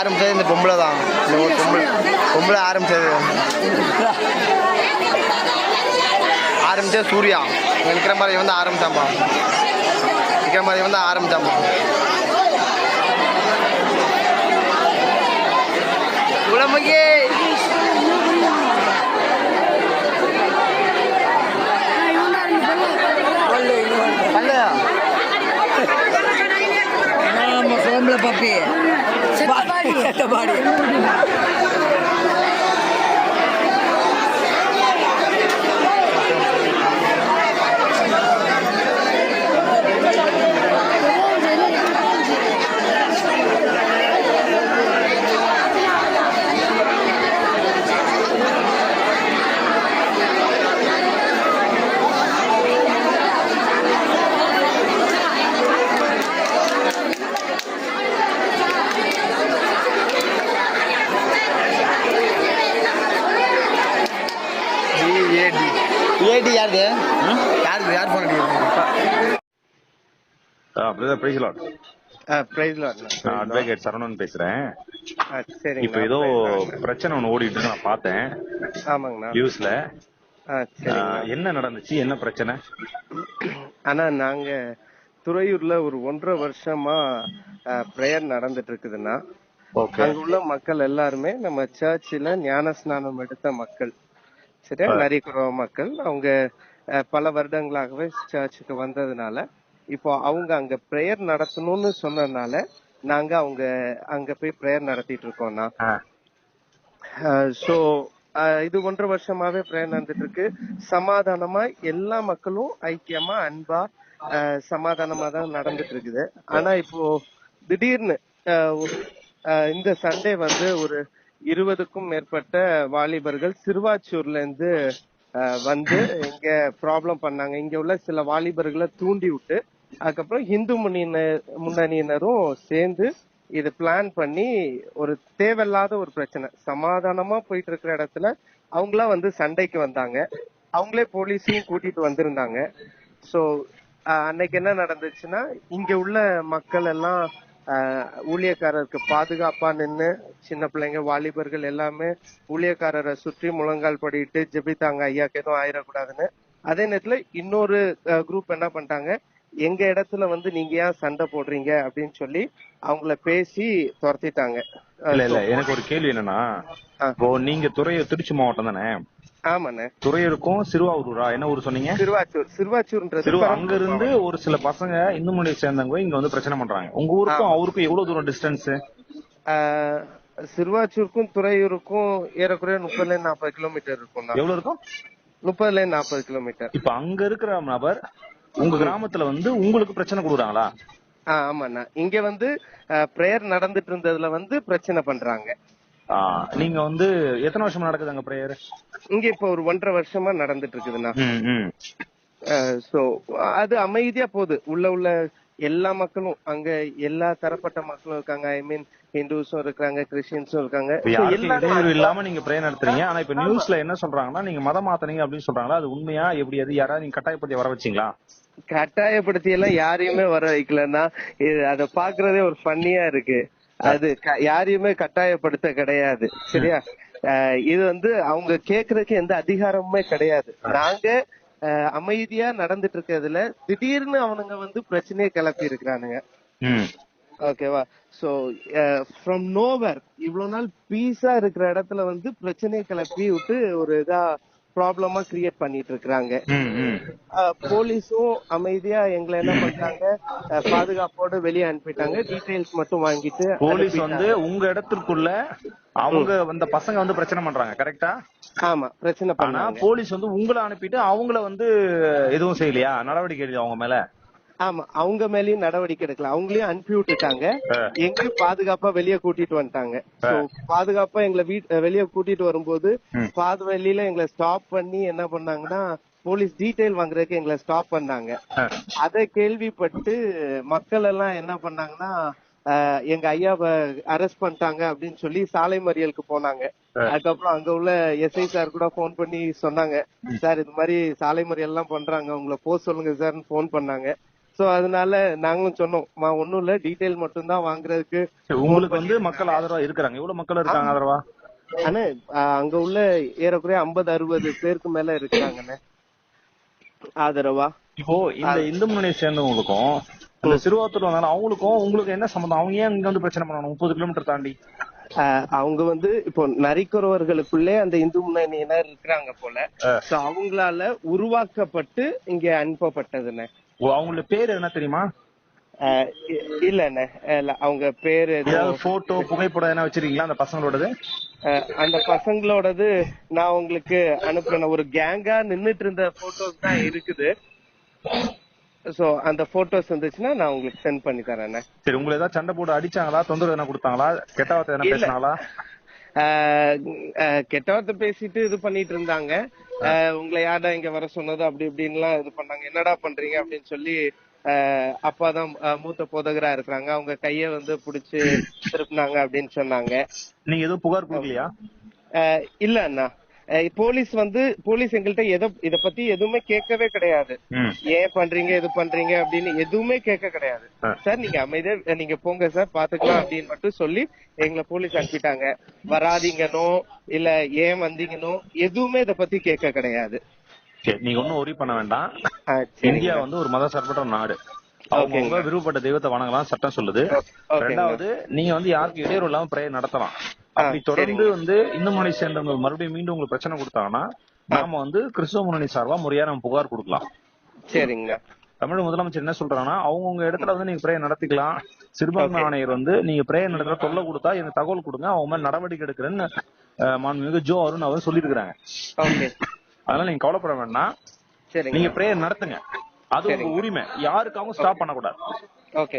ஆரம்பிச்சது இந்த பொம்பளை தான். இந்த ஒரு பொம்பளை பொம்பளை ஆரம்பிச்சது. ஆரம்பிச்சது சூர்யா. நிக்கிற மாதிரி வந்து ஆரம்பிச்சாம்பா நிக்கிற மாதிரி வந்து ஆரம்பிச்சாம்பா உலமகே பல்லையா? நம்ம சோம்பல பப்பி செத்த Brother பிரைஸ்லாட் ப்ரைஸ்ல நான் அட்வொகேட் சரவணன் பேசுறேன். சரிங்க இப்ப ஏதோ பிரச்சனை ஒண்ணு ஓடிட்டு நான் பார்த்தேன். ஆமாங்கண்ணா நியூஸ்ல என்ன நடந்துச்சு? என்ன பிரச்சனை? ஆனா நாங்க துறையூர்ல ஒரு ஒன்றரை வருஷமா பிரேயர் நடந்துட்டு இருக்குதுன்னா ஓகே அங்க உள்ள மக்கள் எல்லாருமே நம்ம சர்ச்சில் ஞான ஸ்நானம் எடுத்த மக்கள். சரியா? நரிக்குறவ மக்கள். அவங்க பல வருடங்களாகவே சர்ச்சுக்கு வந்ததுனால இப்போ அவங்க அங்க பிரேயர் நடத்தணும்னு சொன்னதுனால நாங்க அவங்க அங்க போய் பிரேயர் நடத்திட்டு இருக்கோம்னா சோ இது ஒன்றரை வருஷமாவே பிரேயர் நடந்துட்டு இருக்கு. சமாதானமா எல்லா மக்களும் ஐக்கியமா அன்பா சமாதானமா தான் நடந்துட்டு இருக்குது. ஆனா இப்போ திடீர்னு இந்த சண்டே வந்து ஒரு இருபதுக்கும் மேற்பட்ட வாலிபர்கள் சிறுவாச்சூர்ல இருந்து வந்து இங்க ப்ராப்ளம் பண்ணாங்க. இங்க உள்ள சில வாலிபர்களை தூண்டி விட்டு அதுக்கப்புறம் ஹிந்து முன்னணியினர் முன்னணியினரும் சேர்ந்து இது பிளான் பண்ணி ஒரு தேவையில்லாத ஒரு பிரச்சனை. சமாதானமா போயிட்டு இருக்கிற இடத்துல அவங்களா வந்து சண்டைக்கு வந்தாங்க. அவங்களே போலீஸையும் கூட்டிட்டு வந்திருந்தாங்க. சோ அன்னைக்கு என்ன நடந்துச்சுன்னா இங்க உள்ள மக்கள் எல்லாம் ஊழியக்காரருக்கு பாதுகாப்பா நின்னு சின்ன பிள்ளைங்க வாலிபர்கள் எல்லாமே ஊழியக்காரரை சுற்றி முழங்கால் படிட்டு ஜெபித்தாங்க ஐயாக்கு எதுவும் ஆயிடக்கூடாதுன்னு அதே நேரத்துல இன்னொரு குரூப் என்ன பண்ணிட்டாங்க? எங்க இடத்துல வந்து நீங்க ஏன் சண்டை போடுறீங்க அப்படின்னு சொல்லி அவங்கள பேசி துரத்திட்டாங்க. இல்ல இல்ல எனக்கு ஒரு கேள்வி என்னன்னா. இப்போ நீங்க துறையூர் திருச்சி மாவட்டம் தானே? ஆமாண்ணே. துறையூருக்கும் சிறுவாவூரா என்ன ஊர் சொன்னீங்க? சிறுவாச்சூர் சிறுவாச்சூர்ன்றது சிறு அங்க இருந்து ஒரு சில பசங்க இந்து மொழியை சேர்ந்தவங்க இங்க வந்து பிரச்சனை பண்றாங்க. உங்க ஊருக்கும் அவருக்கும் எவ்வளவு தூரம் டிஸ்டன்ஸ் சிறுவாச்சூருக்கும் துறையூருக்கும் ஏறக்குறைய முப்பதுல நாற்பது கிலோமீட்டர் இருக்கும் எவ்வளவு இருக்கும்? முப்பதுல நாற்பது கிலோமீட்டர். இப்ப அங்க இருக்கிற நபர் உங்க கிராமத்துல வந்து உங்களுக்கு பிரச்சனை கொடுக்குறாங்களா? ஆமாண்ணா. இங்க வந்து பிரேயர் நடந்துட்டு இருந்ததுல வந்து பிரச்சனை பண்றாங்க. நீங்க வந்து எத்தனை வருஷமா நடக்குது அங்க பிரேயர் இங்க இப்ப ஒரு ஒன்றரை வருஷமா நடந்துட்டு இருக்குதுண்ணா. சோ அது அமைதியா போகுது. உள்ள உள்ள எல்லா மக்களும் அங்க எல்லா தரப்பட்ட மக்களும் இருக்காங்க. ஐ மீன் ஹிந்துஸும் இருக்காங்க. கிறிஸ்டியன்ஸும் இருக்காங்க இடையூறு இல்லாம நீங்க பிரேயர் நடத்துறீங்க. ஆனா இப்ப நியூஸ்ல என்ன சொல்றாங்கன்னா நீங்க மதம் மாத்தனீங்க அப்படின்னு சொல்றாங்களா? அது உண்மையா? எப்படி? அது யாராவது நீங்க கட்டாயப்படுத்தி வர வச்சீங்களா? கட்டாயப்படுத்தி எல்லாம் யாரையுமே வர வைக்கலன்னா அத பாக்குறதே ஒரு ஃபன்னியா இருக்கு. அது யாரையுமே கட்டாயப்படுத்த கிடையாது. சரியா? இது வந்து அவங்க கேக்குறதுக்கு எந்த அதிகாரமுமே கிடையாது. நாங்க அமைதியா நடந்துட்டு இருக்கிறதுல திடீர்னு அவனுங்க வந்து பிரச்சனையை கிளப்பி இருக்கிறானுங்க. ஓகேவா சோ ஃப்ரம் நோவர் இவ்வளவு நாள் பீஸா இருக்கிற இடத்துல வந்து பிரச்சனையை கிளப்பி விட்டு ஒரு இதா ப்ராப்ளமா கிரியேட் பண்ணிட்டு ம் போலீஸும் அமைதியா எங்களை என்ன பண்றாங்க பாதுகாப்போட வெளியே அனுப்பிட்டாங்க. டீடைல்ஸ் மட்டும் வாங்கிட்டு போலீஸ். வந்து உங்க இடத்திற்குள்ள அவங்க அந்த பசங்க வந்து பிரச்சனை பண்றாங்க கரெக்டா ஆமா பிரச்சனை பண்ணாங்க போலீஸ் வந்து உங்களை அனுப்பிட்டு அவங்கள வந்து எதுவும் செய்யலையா? நடவடிக்கை அவங்க மேல? ஆமா அவங்க மேலயும் நடவடிக்கை எடுக்கல. அவங்களையும் அனுப்பி விட்டுட்டாங்க எங்களையும் பாதுகாப்பா வெளியே கூட்டிட்டு வந்துட்டாங்க. பாதுகாப்பா எங்களை வீட் வெளியே கூட்டிட்டு வரும்போது பாது வழியில எங்களை ஸ்டாப் பண்ணி என்ன பண்ணாங்கன்னா போலீஸ் டீடைல் வாங்குறதுக்கு எங்களை ஸ்டாப் பண்ணாங்க. அதை கேள்விப்பட்டு மக்கள் எல்லாம் என்ன பண்ணாங்கன்னா எங்க ஐயாவை அரெஸ்ட் பண்ணிட்டாங்க அப்படின்னு சொல்லி சாலை மறியலுக்கு போனாங்க. அதுக்கப்புறம் அங்க உள்ள எஸ்ஐ சார் கூட போன் பண்ணி சொன்னாங்க. சார் இது மாதிரி சாலை மறியல் எல்லாம் பண்றாங்க. உங்களை போக சொல்லுங்க சார்னு போன் பண்ணாங்க. சோ அதனால நாங்களும் சொன்னோம் "மா, ஒண்ணும் இல்ல டீடைல் மட்டும் தான் வாங்குறதுக்கு உங்களுக்கு வந்து மக்கள் ஆதரவா இருக்கிறாங்க. எவ்வளவு மக்கள் இருக்காங்க ஆதரவா? ஆஹ், அங்க உள்ள ஏறக்குறைய ஐம்பது அறுபது பேருக்கு மேல இருக்காங்கண்ணே. ஆதரவா? இப்போ இந்த இந்து முன்னணியை சேர்ந்தவங்களுக்கும் இந்த சிறுவாத்தூர் வந்தாலும் அவங்களுக்கும் உங்களுக்கு என்ன சம்பந்தம்? அவங்க ஏன் இங்க வந்து பிரச்சனை பண்ணணும்? முப்பது கிலோமீட்டர் தாண்டி. அவங்க வந்து இப்போ நரிக்குறவர்களுக்குள்ளே அந்த இந்து முன்னணியினர் இருக்கிறாங்க போல. சோ அவங்களால உருவாக்கப்பட்டு இங்க அனுப்பப்பட்டதுண்ணே. ஓ, அவங்களோட பேர் என்ன தெரியுமா? ஆஹ், இ- இல்லண்ணே இல்ல அவங்க பேரு ஏதாவது போட்டோ புகைப்படம் என்ன வச்சிருக்கீங்களா அந்த பசங்களோடது? அந்த பசங்களோடது நான் உங்களுக்கு அனுப்புறேன் ஒரு கேங்கா நின்னுட்டு இருந்த போட்டோஸ் தான் இருக்குது. சோ அந்த போட்டோஸ் இருந்துச்சுன்னா நான் உங்களுக்கு சென்ட் பண்ணி தரேன் சரி உங்களை ஏதாவது சண்டை போட்டு அடிச்சாங்களா தொந்தரவு என்ன கொடுத்தாங்களா? கெட்ட வார்த்தை என்ன இல்ல. பேசினாங்களா? கெட்ட வார்த்தை பேசிட்டு இது பண்ணிட்டு இருந்தாங்க. உங்களை யாரா இங்க வர சொன்னது? அப்படி இப்படின்லாம் இது பண்ணாங்க. என்னடா பண்றீங்க? அப்படின்னு சொல்லி அஹ் அப்பா தான் அஹ் மூத்த போதகரா இருக்கிறாங்க. அவங்க கைய வந்து புடிச்சு திருப்பினாங்க அப்படின்னு சொன்னாங்க. நீங்க எதுவும் புகார் கொடுக்கலையா? இல்ல அண்ணா. போலீஸ் வந்து போலீஸ் எங்கள்கிட்ட எதை இத பத்தி எதுவுமே கேட்கவே கிடையாது. ஏன் பண்றீங்க இது பண்றீங்க அப்படின்னு எதுவுமே கேட்க கிடையாது. சார் நீங்க அமைதியா நீங்க போங்க சார் பாத்துக்கலாம் அப்படின்னு மட்டும் சொல்லி எங்களை போலீஸ் அனுப்பிட்டாங்க வராதீங்கனோ இல்ல ஏன் வந்தீங்கனோ எதுவுமே இத பத்தி கேட்க கிடையாது நீங்க ஒண்ணும் ஒரி பண்ண வேண்டாம். இந்தியா வந்து ஒரு மத சார்பற்ற நாடு அவங்க. விருப்பப்பட்ட தெய்வத்தை வணங்கலாம் சட்டம் சொல்லுது. ரெண்டாவது நீங்க வந்து யாருக்கும் இடையூறு இல்லாம பிரேயர் நடத்தலாம் அப்படி தொடர்ந்து வந்து இந்து முன்னணி சேர்ந்தவங்க மறுபடியும் மீண்டும் உங்களுக்கு பிரச்சனை கொடுத்தாங்கன்னா நாம வந்து கிறிஸ்துவ முன்னணி சார்பா முறையா நம்ம புகார் கொடுக்கலாம். சரிங்க. தமிழ் முதலமைச்சர் என்ன சொல்றாங்கன்னா அவங்கவுங்க இடத்துல வந்து நீங்க பிரேயர் நடத்திக்கலாம். சிறுபான்மை. ஆணையர் வந்து நீங்க பிரேயர் நடத்துற தொல்லை கொடுத்தா எனக்கு தகவல் கொடுங்க அவங்க மாதிரி நடவடிக்கை எடுக்கிறேன்னு மாண்புமிகு ஜோ அருண் அவர் சொல்லியிருக்கிறாங்க. ஓகே. அதனால நீங்க கவலைப்பட வேண்டாம். நீங்க பிரேயர் நடத்துங்க. அது உங்க. உரிமை. யாருக்காகவும் ஸ்டாப் பண்ணக்கூடாது.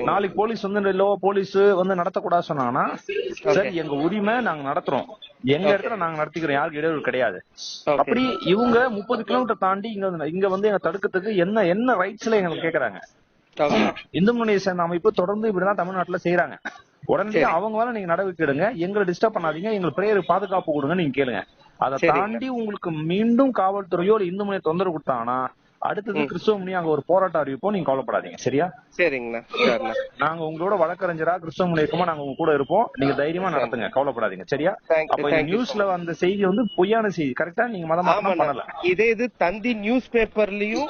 நாளைக்கு போலீஸ் வந்து இல்லோ போலீஸ் வந்து நடத்தக்கூடாது சொன்னாங்கன்னா சரி எங்க உரிமை நாங்க நடத்துறோம். எங்க இடத்துல நாங்க நடத்திக்கிறோம் யாருக்கு இடையூறு கிடையாது. அப்படி இவங்க முப்பது கிலோமீட்டர் தாண்டி இங்க வந்து- இங்க வந்து எங்க தடுக்கிறதுக்கு என்ன என்ன ரைட்ஸ்ல எங்களுக்கு கேக்குறாங்க? இந்து முன்னணியை சேர்ந்த அமைப்பு தொடர்ந்து இப்படிதான் தமிழ்நாட்டுல செய்யறாங்க உடனே. அவங்க மேல நீங்க நடவடிக்கை எடுங்க. எங்களை டிஸ்டர்ப் பண்ணாதீங்க. எங்களுக்கு பிரேயர் பாதுகாப்பு கொடுங்க நீங்க கேளுங்க. அதை. தாண்டி உங்களுக்கு மீண்டும் காவல்துறையோ இந்து முனையை தொந்தரவு கொடுத்தாங்கன்னா அடுத்தது கிறிஸ்துவ முனி அங்க ஒரு போராட்டம் அறிவிப்போம் நீங்க கவலைப்படாதீங்க. சரியா? சரிங்கண்ணா நாங்க உங்களோட வழக்கறிஞரா கிறிஸ்தவ முனி இருக்குமா நாங்க உங்க கூட இருப்போம். நீங்க தைரியமா நடத்துங்க கவலைப்படாதீங்க. சரியா? அப்ப நியூஸ்ல வந்த செய்தி வந்து பொய்யான செய்தி. கரெக்டா நீங்க மதம் பண்ணல. இதே இது தந்தி நியூஸ் பேப்பர்லயும்